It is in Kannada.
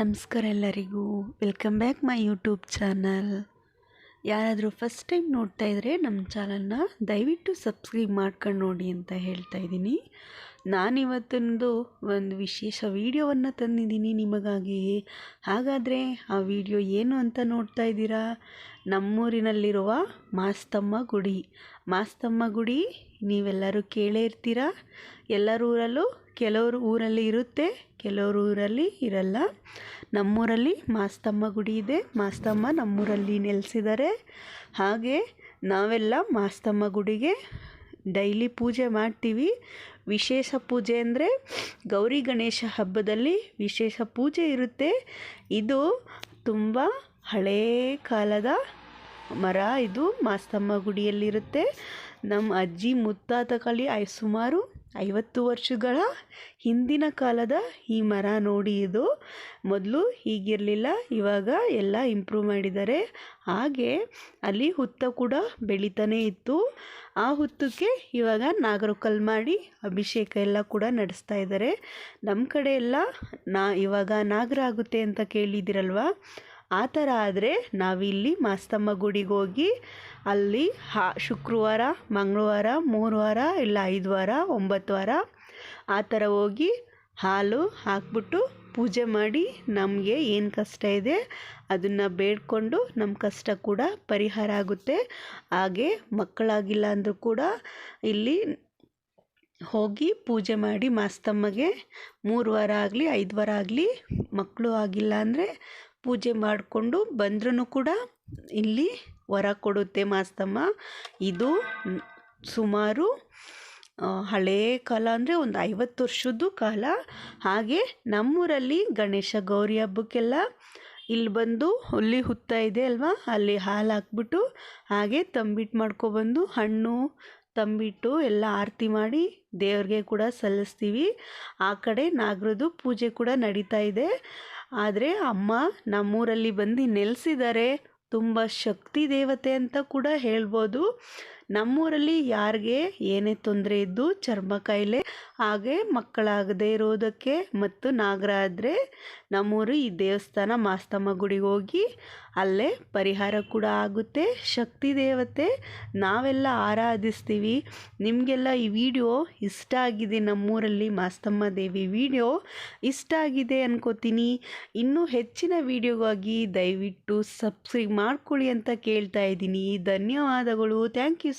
ನಮಸ್ಕಾರ ಎಲ್ಲರಿಗೂ. Welcome back my YouTube channel ಯಾರಾದರೂ ಫಸ್ಟ್ ಟೈಮ್ ನೋಡ್ತಾ ಇದ್ದರೆ ನಮ್ಮ ಚಾನಲ್ನ ದಯವಿಟ್ಟು ಸಬ್ಸ್ಕ್ರೈಬ್ ಮಾಡ್ಕೊಂಡು ನೋಡಿ ಅಂತ ಹೇಳ್ತಾ ಇದ್ದೀನಿ. ನಾನಿವತ್ತೊಂದು ಒಂದು ವಿಶೇಷ ವೀಡಿಯೋವನ್ನು ತಂದಿದ್ದೀನಿ ನಿಮಗಾಗಿ. ಹಾಗಾದರೆ ಆ ವಿಡಿಯೋ ಏನು ಅಂತ ನೋಡ್ತಾ ಇದ್ದೀರಾ? ನಮ್ಮೂರಿನಲ್ಲಿರುವ ಮಾಸ್ತಮ್ಮ ಗುಡಿ. ಮಾಸ್ತಮ್ಮ ಗುಡಿ, ನೀವೆಲ್ಲರೂ ಕೇಳೇ ಇರ್ತೀರಾ? ಎಲ್ಲರ ಊರಲ್ಲೂ ಕೆಲವರು ಊರಲ್ಲಿ ಇರುತ್ತೆ, ಕೆಲವರು ಊರಲ್ಲಿ ಇರಲ್ಲ. ನಮ್ಮೂರಲ್ಲಿ ಮಾಸ್ತಮ್ಮ ಗುಡಿ ಇದೆ. ಮಾಸ್ತಮ್ಮ ನಮ್ಮೂರಲ್ಲಿ ನೆಲೆಸಿದ್ದಾರೆ. ಹಾಗೆ ನಾವೆಲ್ಲ ಮಾಸ್ತಮ್ಮ ಗುಡಿಗೆ ಡೈಲಿ ಪೂಜೆ ಮಾಡ್ತೀವಿ. ವಿಶೇಷ ಪೂಜೆ ಅಂದರೆ ಗೌರಿ ಗಣೇಶ ಹಬ್ಬದಲ್ಲಿ ವಿಶೇಷ ಪೂಜೆ ಇರುತ್ತೆ. ಇದು ತುಂಬ ಹಳೇ ಕಾಲದ ಮರ. ಇದು ಮಾಸ್ತಮ್ಮ ಗುಡಿಯಲ್ಲಿರುತ್ತೆ. ನಮ್ಮ ಅಜ್ಜಿ ಮುತ್ತಾತಕಲಿ ಐ ಸುಮಾರು ಐವತ್ತು ವರ್ಷಗಳ ಹಿಂದಿನ ಕಾಲದ ಈ ಮರ ನೋಡಿ ಇದು. ಮೊದಲು ಹೀಗಿರಲಿಲ್ಲ, ಇವಾಗ ಎಲ್ಲ ಇಂಪ್ರೂವ್ ಮಾಡಿದ್ದಾರೆ. ಹಾಗೆ ಅಲ್ಲಿ ಹುತ್ತ ಕೂಡ ಬೆಳೀತಾನೆ ಇತ್ತು. ಆ ಹುತ್ತಕ್ಕೆ ಇವಾಗ ನಾಗರಕಲ್ ಮಾಡಿ ಅಭಿಷೇಕ ಎಲ್ಲ ಕೂಡ ನಡೆಸ್ತಾ ಇದ್ದಾರೆ. ನಮ್ಮ ಕಡೆ ಎಲ್ಲ ನಾ ಇವಾಗ ನಾಗರ ಆಗುತ್ತೆ ಅಂತ ಕೇಳಿದಿರಲ್ವ ಆ ಥರ ಆದರೆ ನಾವಿಲ್ಲಿ ಮಾಸ್ತಮ್ಮ ಗುಡಿಗೆ ಹೋಗಿ ಅಲ್ಲಿ ಹಾ ಶುಕ್ರವಾರ, ಮಂಗಳವಾರ ಮೂರು ವಾರ ಇಲ್ಲ ಐದು ವಾರ ಒಂಬತ್ತು ವಾರ ಆ ಥರ ಹೋಗಿ ಹಾಲು ಹಾಕ್ಬಿಟ್ಟು ಪೂಜೆ ಮಾಡಿ ನಮಗೆ ಏನು ಕಷ್ಟ ಇದೆ ಅದನ್ನು ಬೇಡ್ಕೊಂಡು ನಮ್ಮ ಕಷ್ಟ ಕೂಡ ಪರಿಹಾರ ಆಗುತ್ತೆ. ಹಾಗೆ ಮಕ್ಕಳಾಗಿಲ್ಲ ಅಂದರೂ ಕೂಡ ಇಲ್ಲಿ ಹೋಗಿ ಪೂಜೆ ಮಾಡಿ ಮಾಸ್ತಮ್ಮಗೆ ಮೂರು ವಾರ ಆಗಲಿ ಐದು ವಾರ ಆಗಲಿ ಮಕ್ಕಳು ಆಗಿಲ್ಲ ಅಂದರೆ ಪೂಜೆ ಮಾಡಿಕೊಂಡು ಬಂದ್ರೂ ಕೂಡ ಇಲ್ಲಿ ವರ ಕೊಡುತ್ತೆ ಮಾಸ್ತಮ್ಮ. ಇದು ಸುಮಾರು ಹಳೇ ಕಾಲ ಅಂದರೆ ಒಂದು ಐವತ್ತು ವರ್ಷದ್ದು ಕಾಲ. ಹಾಗೆ ನಮ್ಮೂರಲ್ಲಿ ಗಣೇಶ ಗೌರಿ ಹಬ್ಬಕ್ಕೆಲ್ಲ ಇಲ್ಲಿ ಬಂದು ಹುಲ್ಲಿ ಹುತ್ತ ಇದೆ ಅಲ್ವಾ? ಅಲ್ಲಿ ಹಾಲು ಹಾಕ್ಬಿಟ್ಟು ಹಾಗೆ ತಂಬಿಟ್ಟು ಮಾಡ್ಕೊಬಂದು ಹಣ್ಣು ತಂಬಿಟ್ಟು ಎಲ್ಲ ಆರತಿ ಮಾಡಿ ದೇವ್ರಿಗೆ ಕೂಡ ಸಲ್ಲಿಸ್ತೀವಿ. ಆ ಕಡೆ ನಾಗರದ್ದು ಪೂಜೆ ಕೂಡ ನಡೀತಾ ಇದೆ. ಆದರೆ ಅಮ್ಮ ನಮ್ಮೂರಲ್ಲಿ ಬಂದು ನೆಲೆಸಿದ್ದಾರೆ ತುಂಬ ಶಕ್ತಿ ದೇವತೆ ಅಂತ ಕೂಡ ಹೇಳ್ಬೋದು. ನಮ್ಮೂರಲ್ಲಿ ಯಾರಿಗೆ ಏನೇ ತೊಂದರೆ ಇದ್ದು ಚರ್ಮ ಕಾಯಿಲೆ, ಹಾಗೆ ಮಕ್ಕಳಾಗದೇ ಇರೋದಕ್ಕೆ ಮತ್ತು ನಾಗರ ಆದರೆ ನಮ್ಮೂರು ಈ ದೇವಸ್ಥಾನ ಮಾಸ್ತಮ್ಮ ಗುಡಿಗೆ ಹೋಗಿ ಅಲ್ಲೇ ಪರಿಹಾರ ಕೂಡ ಆಗುತ್ತೆ. ಶಕ್ತಿ ದೇವತೆ, ನಾವೆಲ್ಲ ಆರಾಧಿಸ್ತೀವಿ. ನಿಮಗೆಲ್ಲ ಈ ವಿಡಿಯೋ ಇಷ್ಟ ಆಗಿದೆ ನಮ್ಮೂರಲ್ಲಿ ಮಾಸ್ತಮ್ಮ ದೇವಿ ವಿಡಿಯೋ? ಇಷ್ಟ ಆಗಿದೆ ಅನ್ಕೋತೀನಿ. ಇನ್ನೂ ಹೆಚ್ಚಿನ ವಿಡಿಯೋಗಾಗಿ ದಯವಿಟ್ಟು ಸಬ್ಸ್ಕ್ರೈಬ್ ಮಾಡ್ಕೊಳ್ಳಿ ಅಂತ ಕೇಳ್ತಾ ಇದ್ದೀನಿ. ಧನ್ಯವಾದಗಳು. Thank you